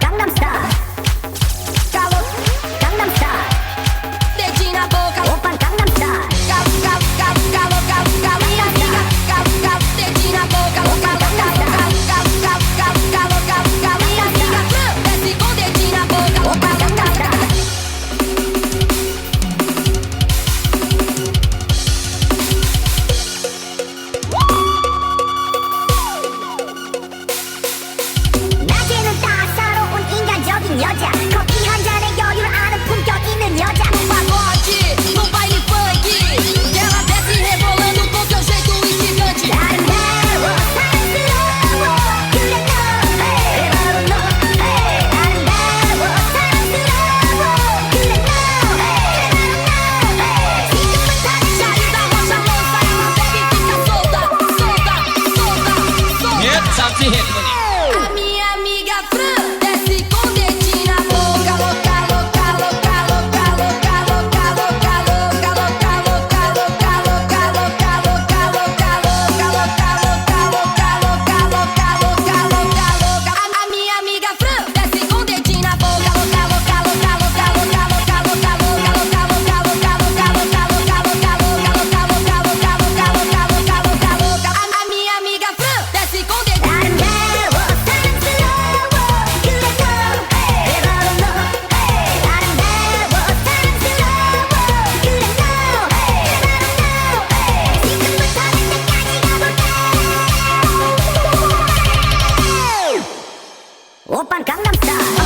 cắn đâm 오빤 강남스타일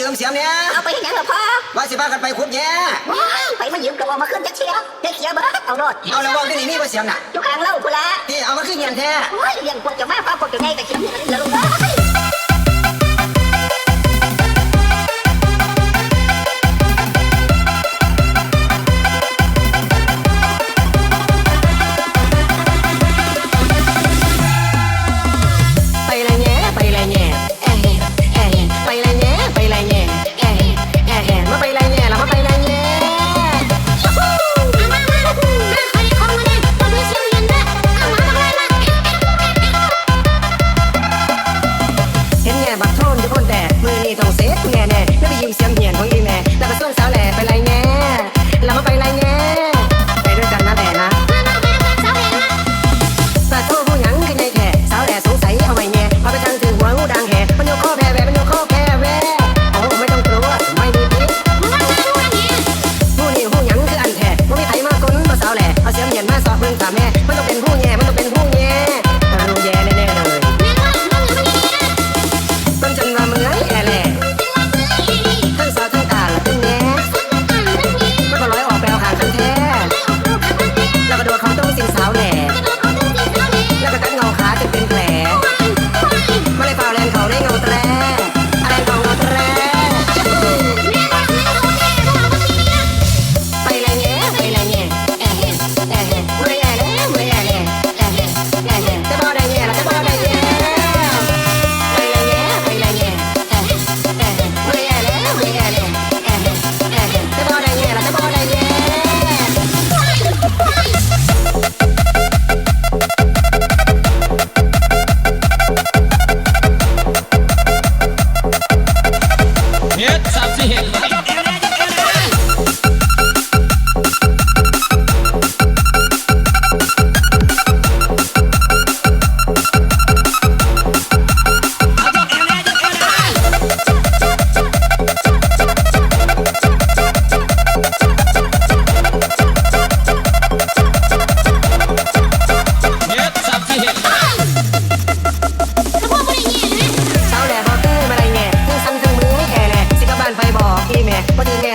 ยืมเสียมเนี่ยเอาไปให้ยังละพ่อว่าสิบ้ากันไปคุบแย่ไปมายิบกระบอกมาขึ้นจักเชียร์จักเชียร์บ้าเอาโดดเอาแล้วว่าที่นี่นี่ว่าเสียมน่ะจุกลางเล่ากูละที่เอามาขึ้นเงียนแท้โอ้ยเงียนพวดจะมาพ่อพวกจะไงแต่เขียนนี่ละลุง Happy man, what man. you?